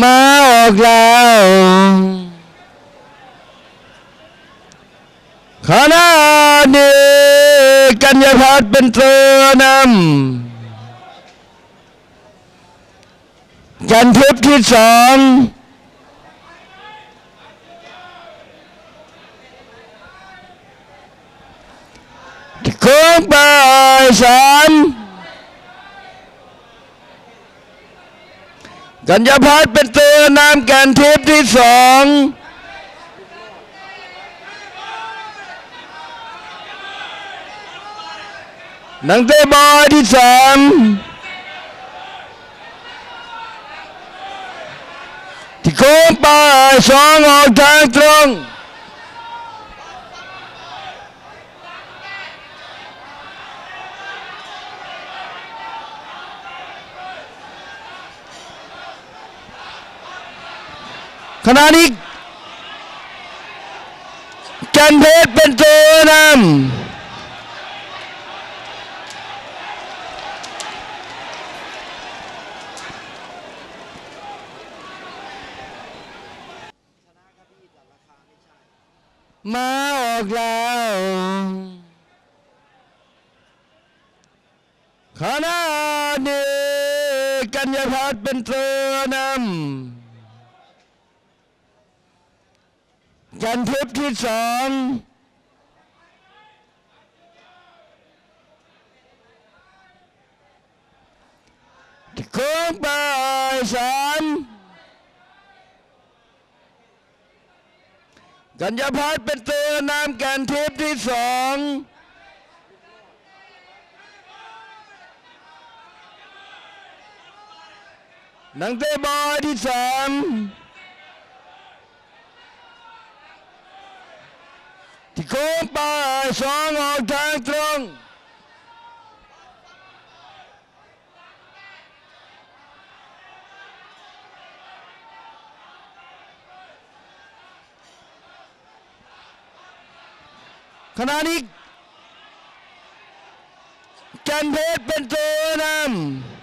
มาออกแล้วขณะนี้กัญญาพัฒน์เป็นเตัวนำจันทิพย์ที่สองโค้งไปสาม กัญญาพัฒน์เป็นตัวนำกันทิพย์ที่สองนังเตะบอยที่สามที่โค้งไปสองออกทางตรง ขณะนี้จันเพชรเป็นตัวนำมาออกแล้วขณะนี้กัญญาพัฒน์เป็นตัวนำ จันทิพที่สองที่โค้งไปสามกัญญาพัฒน์เป็นตัวนำกันทิพย์ที่สองหนังเตบอยที่สาม ที่โค้งไปสองออกทางตรงขณะนี้จันเพชรเป็นตัวนำ